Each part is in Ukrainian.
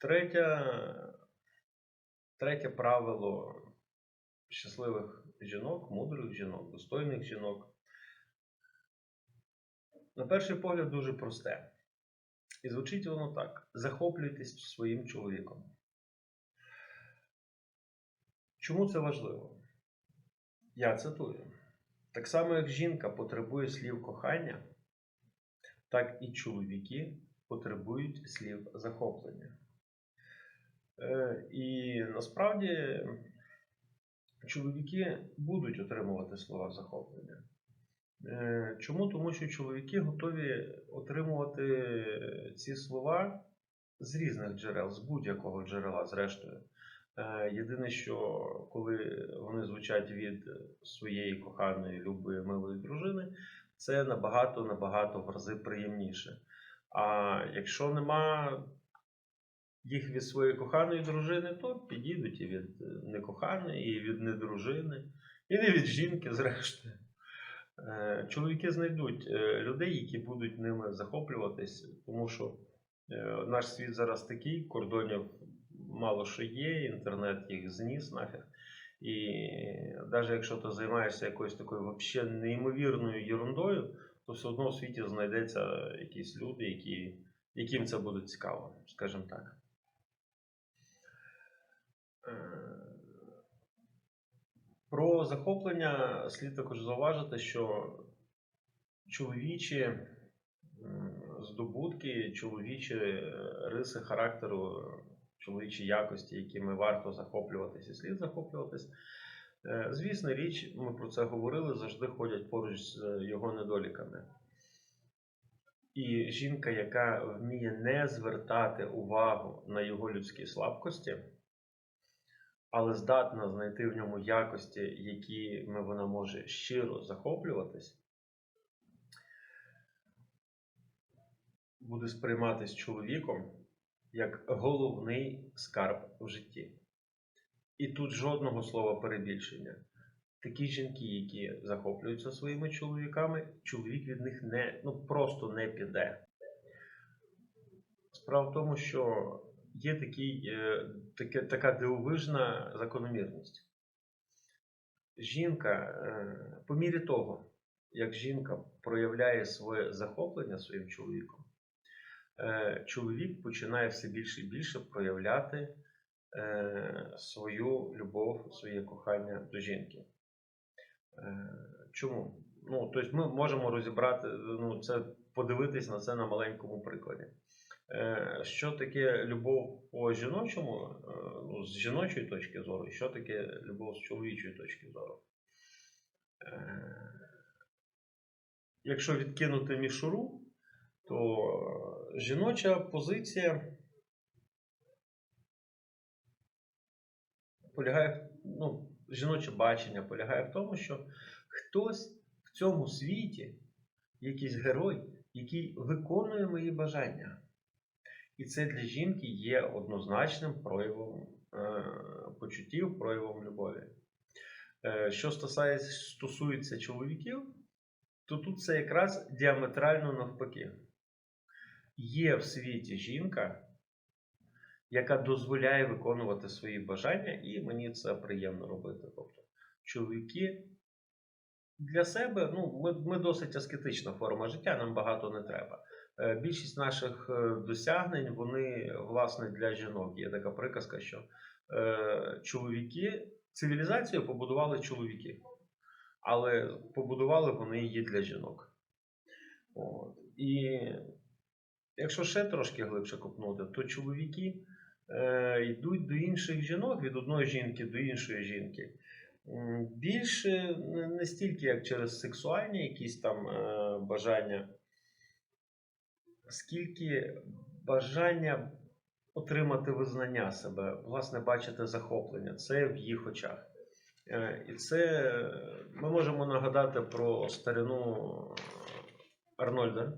Третє, третє правило щасливих жінок, мудрих жінок, достойних жінок. На перший погляд дуже просте. І звучить воно так: захоплюйтесь своїм чоловіком. Чому це важливо? Я цитую. Так само, як жінка потребує слів кохання, так і чоловіки потребують слів захоплення. Е, І насправді чоловіки будуть отримувати слова захоплення. Е, Чому? Тому що чоловіки готові отримувати ці слова з різних джерел, з будь-якого джерела, зрештою. Е, Єдине, що коли вони звучать від своєї коханої, любої, милої дружини, це набагато набагато в рази приємніше. А якщо нема їх від своєї коханої дружини, то підійдуть і від некоханої, і від недружини, і не від жінки, зрештою. Е, Чоловіки знайдуть е, людей, які будуть ними захоплюватись, тому що е, наш світ зараз такий, кордонів мало що є, інтернет їх зніс нафіг. І навіть якщо ти займаєшся якоюсь такою вообще неймовірною ерундою, то все одно в світі знайдеться якісь люди, які, яким це буде цікаво, скажімо так. Е, Про захоплення слід також зауважити, що чоловічі здобутки, чоловічі е, риси характеру, чоловічі якості, якими варто захоплюватись і слід захоплюватись. Е, Звісна річ, ми про це говорили, завжди ходять поруч з його недоліками. І жінка, яка вміє не звертати увагу на його людські слабкості, але здатна знайти в ньому якості, якими вона може щиро захоплюватись, буде сприйматись чоловіком як головний скарб в житті. І тут жодного слова перебільшення. Такі жінки, які захоплюються своїми чоловіками, чоловік від них не, ну, просто не піде. Справа в тому, що є такий, е, таке, така дивовижна закономірність. Жінка, е, по мірі того, як жінка проявляє своє захоплення своїм чоловіком, е, чоловік починає все більше і більше проявляти свою любов, своє кохання до жінки. Чому? Ну, тобто ми можемо розібрати, ну, це, подивитись на це на маленькому прикладі. Е, Що таке любов по жіночому, е, ну, з жіночої точки зору, і що таке любов з чоловічої точки зору? Е, Якщо відкинути мішуру, то жіноча позиція полягає, ну, жіноче бачення полягає в тому, що хтось в цьому світі, якийсь герой, який виконує мої бажання. І це для жінки є однозначним проявом е, почуттів, проявом любові. Е, що стосується, стосується чоловіків, то тут це якраз діаметрально навпаки. Є в світі жінка, яка дозволяє виконувати свої бажання, і мені це приємно робити. Тобто, чоловіки для себе, ну, ми, ми досить аскетична форма життя, нам багато не треба. Е, Більшість наших е, досягнень, вони, власне, для жінок. Є така приказка, що е, чоловіки, цивілізацію побудували чоловіки, але побудували вони її для жінок. От. І якщо ще трошки глибше копнути, то чоловіки е, йдуть до інших жінок, від одної жінки до іншої жінки. Більше не- стільки як через сексуальні якісь там е, бажання, скільки бажання отримати визнання себе, власне, бачити захоплення. Це в їх очах. Е, І це ми можемо нагадати про старину Арнольда,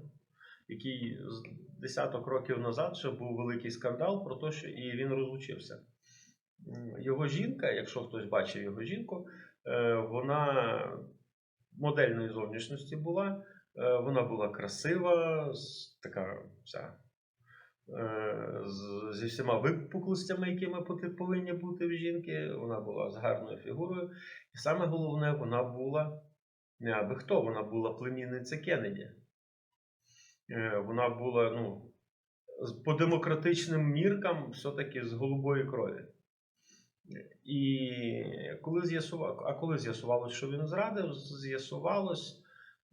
який з десяток років назад ще був великий скандал про те, що і він розлучився. Його жінка, якщо хтось бачив його жінку, е, вона модельної зовнішності була, е, вона була красива, така вся е, зі всіма випуклостями, якими повинні бути в жінки. Вона була з гарною фігурою. І саме головне, вона була не аби хто, вона була племінниця Кеннеді. Вона була, ну, по демократичним міркам, все-таки з голубої крові. І коли з'ясував, а коли з'ясувалось, що він зрадив, з'ясувалось,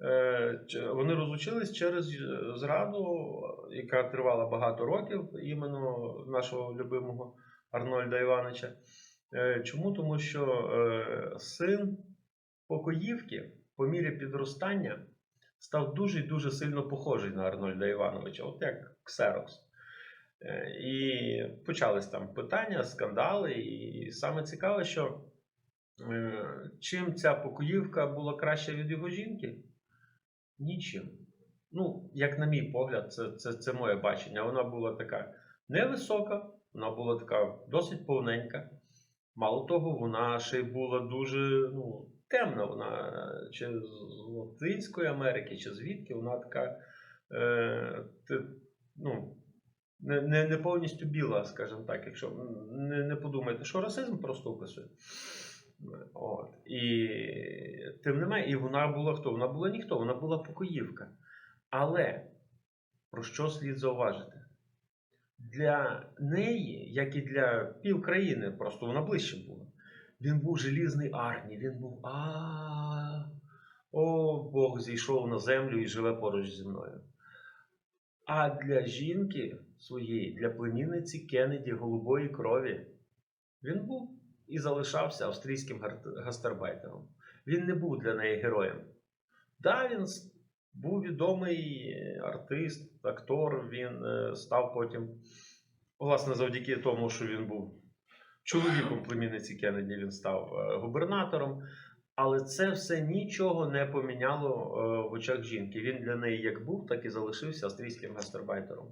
е, вони розлучились через е, зраду, яка тривала багато років, іменно нашого любимого Арнольда Івановича. Е, Чому? Тому що син покоївки по мірі підростання став дуже і дуже сильно похожий на Арнольда Івановича, от як Ксерокс. Е, І почались там питання, скандали. І саме цікаве, що е, чим ця покоївка була краща від його жінки? Нічим. Ну, як на мій погляд, це, це, це моє бачення. Вона була така невисока, вона була така досить повненька. Мало того, вона ще й була дуже ну, темна. Вона е, чи з Латинської Америки, чи звідки, вона така е, ти, ну, не, не, не повністю біла, скажімо так, якщо не, не подумайте, що расизм просто описує. От. І тим не менше, і вона була хто? Вона була ніхто, вона була покоївка. Але про що слід зауважити? Для неї, як і для півкраїни, просто вона ближче була. Він був желізний Арні, він був а о, Бог зійшов на землю і живе поруч зі мною. А для жінки своєї, для племінниці Кеннеді голубої крові, він був і залишався австрійським гастарбайтером. Він не був для неї героєм. Да, він був відомий артист, актор, він е, став потім, власне, завдяки тому, що він був чоловіком племінниці Кеннеді, він став е, губернатором. Але це все нічого не поміняло е, в очах жінки. Він для неї як був, так і залишився австрійським гастарбайтером.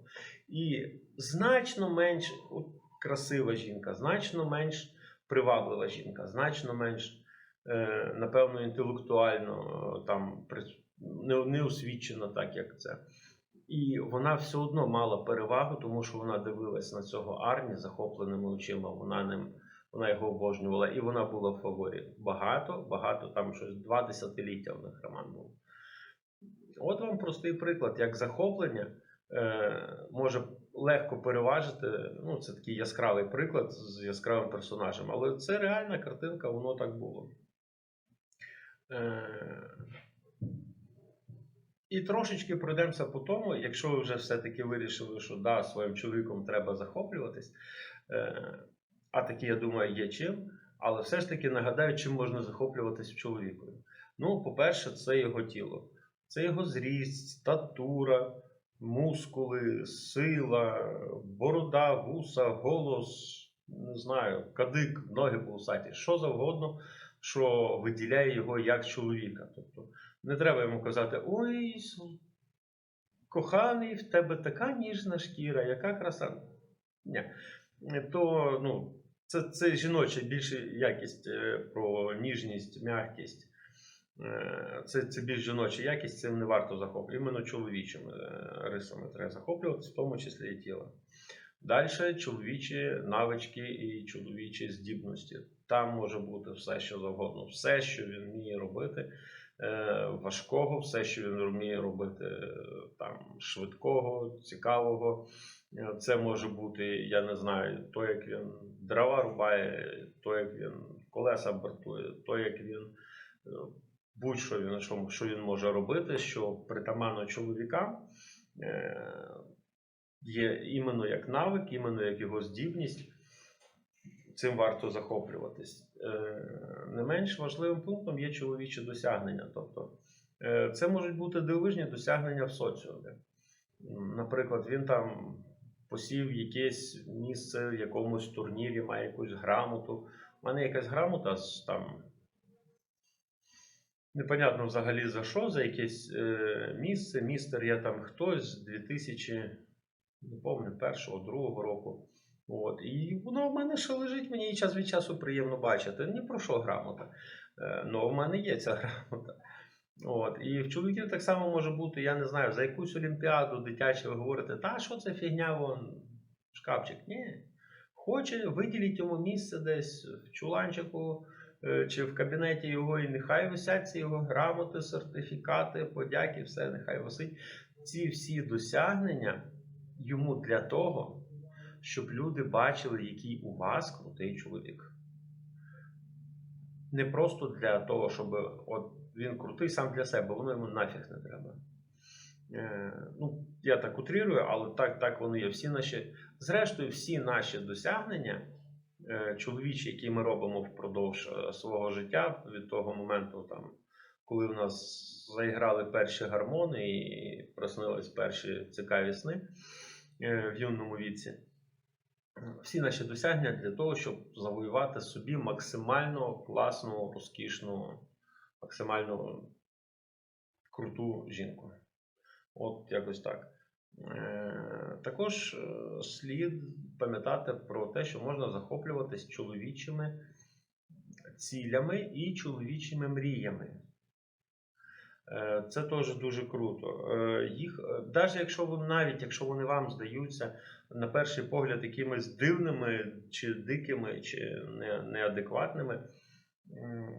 І значно менш красива жінка, значно менш приваблива жінка, значно менш, е, напевно, інтелектуально е, там при- не, не освічена, так як це. І вона все одно мала перевагу, тому що вона дивилась на цього Арні захопленими очима. Вона ним вона його обожнювала, і вона була в фаворі. Багато, багато, там щось два десятиліття в них роман був. От вам простий приклад, як захоплення е, може легко переважити. Ну, це такий яскравий приклад з яскравим персонажем, але це реальна картинка, воно так було. Е, і трошечки пройдемося по тому, якщо ви вже все-таки вирішили, що да, своїм чоловіком треба захоплюватись. Е, а такі, я думаю, є чим. Але все ж таки нагадаю, чим можна захоплюватись в чоловікові. Ну, по-перше, це його тіло, це його зріст, статура, мускули, сила, борода, вуса, голос, не знаю, кадик, ноги полосаті, що завгодно, що виділяє його як чоловіка. Тобто не треба йому казати: ой, коханий, в тебе така ніжна шкіра, яка краса. Ні. То ну, це, це жіноча більше якість е, про ніжність, м'якість. Е, Це, це більш жіноча якість, цим не варто захоплювати. Іменно чоловічими е, рисами треба захоплюватися, в тому числі і тіло. Далі чоловічі навички і чоловічі здібності. Там може бути все, що завгодно, все, що він вміє робити, важкого, все, що він вміє робити е, там, швидкого, цікавого. Е, Це може бути, я не знаю, то, як він дрова рубає, то, як він колеса бортує, то, як він е, будь-що він, що, він може робити, що притаманно чоловікам е, є іменно як навик, іменно як його здібність. Цим варто захоплюватись. Е, Не менш важливим пунктом є чоловічі досягнення. Тобто, е, це можуть бути дивовижні досягнення в соціумі. Наприклад, він там посів якесь місце в якомусь турнірі, має якусь грамоту. У мене якась грамота там. Непонятно взагалі за що, за якесь е, місце. Містер я там хтось з 2000, не пам'ятаю, першого, другого року. От. І воно в мене ще лежить, мені час від часу приємно бачити. Ні про що грамота. Ну, в мене є ця грамота. От. І в чоловіків так само може бути, я не знаю, за якусь олімпіаду дитячу ви говорите, та що це фігня, вон шкафчик. Ні. Хоче, виділіть йому місце десь в чуланчику е, чи в кабінеті його, і нехай висять ці його грамоти, сертифікати, подяки, все, нехай висить. Ці всі досягнення йому для того, щоб люди бачили, який у вас крутий чоловік. Не просто для того, щоб от він крутий сам для себе, воно йому нафіг не треба. Е, ну, я так утрирую, але так, так воно є. Всі наші, зрештою, всі наші досягнення, е, чоловічі, які ми робимо впродовж е, свого життя, від того моменту, там, коли в нас заіграли перші гармони і приснились перші цікаві сни е, в юному віці. Всі наші досягнення для того, щоб завоювати собі максимально класну, розкішну, максимально круту жінку. От якось так. Е, Також е, слід пам'ятати про те, що можна захоплюватись чоловічими цілями і чоловічими мріями. Е, Це теж дуже круто. Їх, навіть якщо вони, навіть якщо вони вам здаються на перший погляд якимись дивними, чи дикими, чи не- неадекватними, м,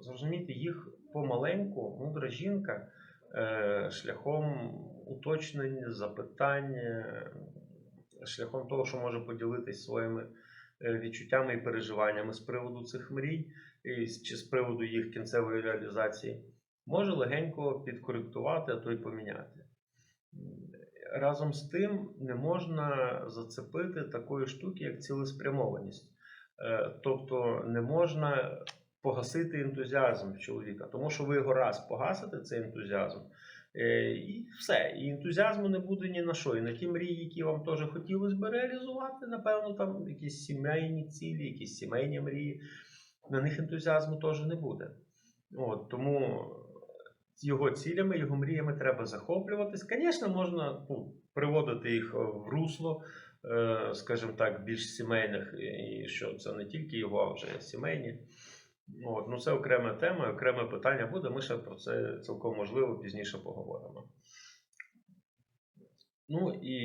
зрозумійте, їх помаленьку, мудра жінка е, шляхом уточнень, запитань, е, шляхом того, що може поділитись своїми е, відчуттями і переживаннями з приводу цих мрій, чи з приводу їх кінцевої реалізації, може легенько підкоректувати, а то й поміняти. Разом з тим не можна зацепити такої штуки, як цілеспрямованість. Е, Тобто не можна погасити ентузіазм чоловіка, тому що ви його раз погасите, цей ентузіазм, е, і все. І ентузіазму не буде ні на що. І на ті мрії, які вам теж хотілося би реалізувати, напевно, там якісь сімейні цілі, якісь сімейні мрії, на них ентузіазму теж не буде. От, тому його цілями, його мріями треба захоплюватись. Звісно, можна ну, приводити їх в русло, е, скажімо так, більш сімейних, і що це не тільки його, а вже сімейні. От, ну це окрема тема, окреме питання буде. Ми ще про це цілком можливо пізніше поговоримо. Ну і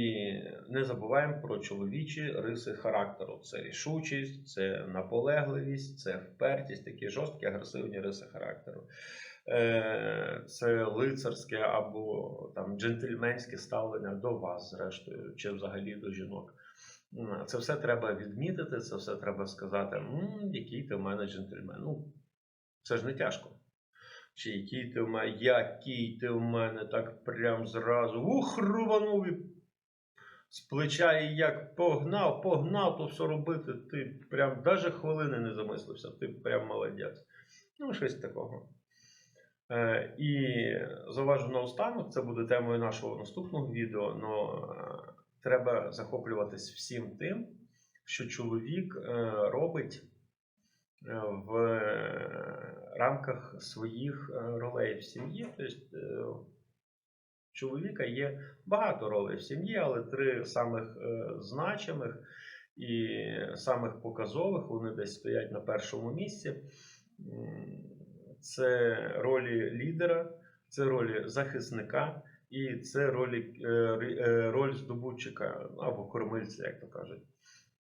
не забуваємо про чоловічі риси характеру. Це рішучість, це наполегливість, це впертість, такі жорсткі, агресивні риси характеру. Е, Це лицарське або там джентльменське ставлення до вас, зрештою, чи взагалі до жінок. Це все треба відмітити, це все треба сказати, «М, який ти в мене джентльмен. Ну, це ж не тяжко. Чи який ти в мене, який ти в мене, так прям зразу. Ух, рубанув і з плеча і як погнав, погнав, то все робити. Ти прям навіть хвилини не замислився, ти прям молодець. Ну, щось такого. Е, і зауважу наостанок, це буде темою нашого наступного відео, але треба захоплюватись всім тим, що чоловік е, робить е, в рамках своїх ролей в сім'ї. Тобто, чоловіка є багато ролей в сім'ї, але три самих значимих і самих показових вони десь стоять на першому місці. Це ролі лідера, це ролі захисника і це ролі, е, е, роль здобутчика або кормильця, як то кажуть.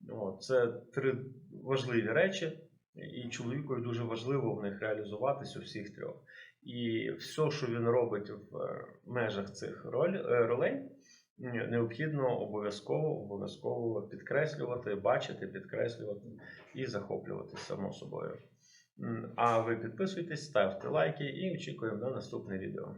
От, це три важливі речі, і чоловікові дуже важливо в них реалізуватись у всіх трьох. І все, що він робить в е, межах цих ролей, необхідно обов'язково обов'язково підкреслювати, бачити, підкреслювати і захоплюватися само собою. А ви підписуйтесь, ставте лайки і очікуємо на наступне відео.